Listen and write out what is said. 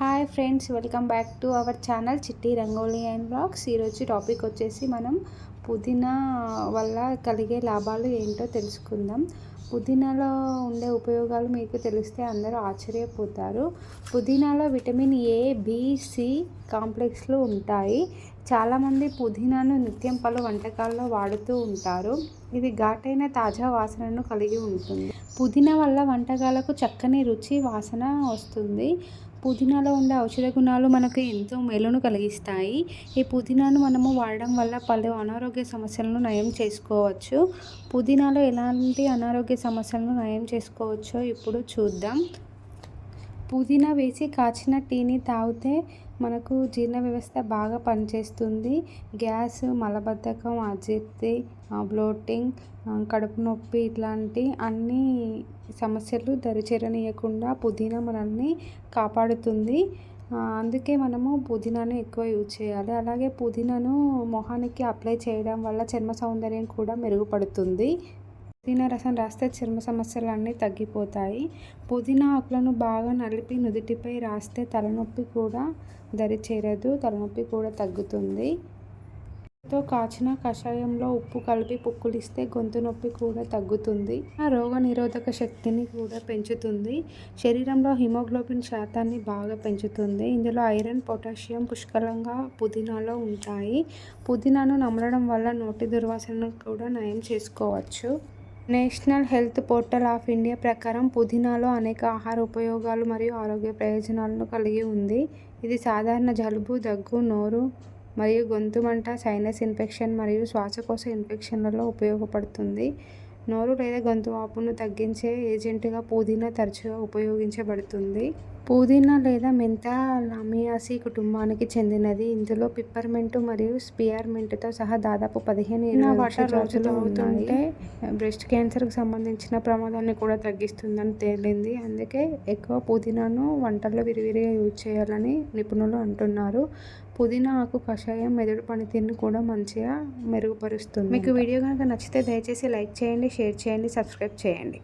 Hi friends welcome back to our channel Chitti Rangoli and blogs ఈరోజు topic వచ్చేసి మనం పుదీనా వల్ల కలిగే లాభాలు ఏంటో తెలుసుకుందాం. పుదీనాలో ఉండే ఉపయోగాలు మీకు తెలిస్తే అందరూ ఆశ్చర్యపోతారు. పుదీనాలో విటమిన్ ఏ బి సి కాంప్లెక్స్లు ఉంటాయి. చాలామంది పుదీనాను నిత్యం పలు వంటకాల్లో వాడుతూ ఉంటారు. ఇది ఘాటైన తాజా వాసనను కలిగి ఉంటుంది. పుదీనా వల్ల వంటకాలకు చక్కని రుచి వాసన వస్తుంది. పుదీనాలో ఉండే ఔషధ గుణాలు మనకు ఎంతో మేలును కలిగిస్తాయి. ఈ పుదీనాను మనము వాడడం వల్ల పలు అనారోగ్య సమస్యలను నయం చేసుకోవచ్చు. పుదీనాలో ఎలాంటి అనారోగ్య సమస్యలను నయం చేసుకోవచ్చో ఇప్పుడు చూద్దాం. పుదీనా వేసి కాచిన టీని తాగితే మనకు జీర్ణ వ్యవస్థ బాగా పనిచేస్తుంది. గ్యాస్ మలబద్ధకం అజీర్తి బ్లోటింగ్ కడుపు నొప్పి ఇట్లాంటి అన్ని సమస్యలు దరిచేరనీయకుండా పుదీనా మనల్ని కాపాడుతుంది. అందుకే మనము పుదీనాను ఎక్కువ యూజ్ చేయాలి. అలాగే పుదీనాను మొహానికి అప్లై చేయడం వల్ల చర్మ సౌందర్యం కూడా మెరుగుపడుతుంది. పుదీనా రసం రాస్తే చర్మ సమస్యలు అన్నీ తగ్గిపోతాయి. పుదీనా ఆకులను బాగా నలిపి నుదుటిపై రాస్తే తలనొప్పి కూడా దరి చేరదు తలనొప్పి కూడా తగ్గుతుంది. తో కాచిన కషాయంలో ఉప్పు కలిపి పుక్కులిస్తే గొంతు నొప్పి కూడా తగ్గుతుంది. ఆ రోగ నిరోధక శక్తిని కూడా పెంచుతుంది. శరీరంలో హిమోగ్లోబిన్ శాతాన్ని బాగా పెంచుతుంది. ఇందులో ఐరన్ పొటాషియం పుష్కలంగా పుదీనాలో ఉంటాయి. పుదీనాను నమలడం వల్ల నోటి దుర్వాసనను కూడా నయం చేసుకోవచ్చు. National health portal of India ప్రకారం పుదీనాలో అనేక ఆహార ఉపయోగాలు మరియు ఆరోగ్య ప్రయోజనాలను కలిగి ఉంది. ఇది సాధారణ జలుబు దగ్గు నోరు మరియు గొంతు మంట సైనస్ ఇన్ఫెక్షన్ మరియు శ్వాసకోశ ఇన్ఫెక్షన్లలో ఉపయోగపడుతుంది. నోరు లేదా గొంతు వాపును తగ్గించే ఏజెంట్గా పుదీనా తరచుగా ఉపయోగించబడుతుంది. పుదీనా లేదా మెంత లామియాసి కుటుంబానికి చెందినది. ఇందులో పిప్పర్మెంట్ మరియు స్పియర్మెంట్తో సహా దాదాపు పదిహేను ఇరవై వాటర్ రోజులు అవుతుంటే బ్రెస్ట్ క్యాన్సర్కి సంబంధించిన ప్రమాదాన్ని కూడా తగ్గిస్తుందని తేలింది. అందుకే ఎక్కువ పుదీనాను వంటల్లో విరివిరిగా యూజ్ చేయాలని నిపుణులు అంటున్నారు. పుదీనా ఆకు కషాయం మెదడు పనితీరుని కూడా మంచిగా మెరుగుపరుస్తుంది. మీకు వీడియో కనుక నచ్చితే దయచేసి లైక్ చేయండి షేర్ చేయండి సబ్స్క్రైబ్ చేయండి.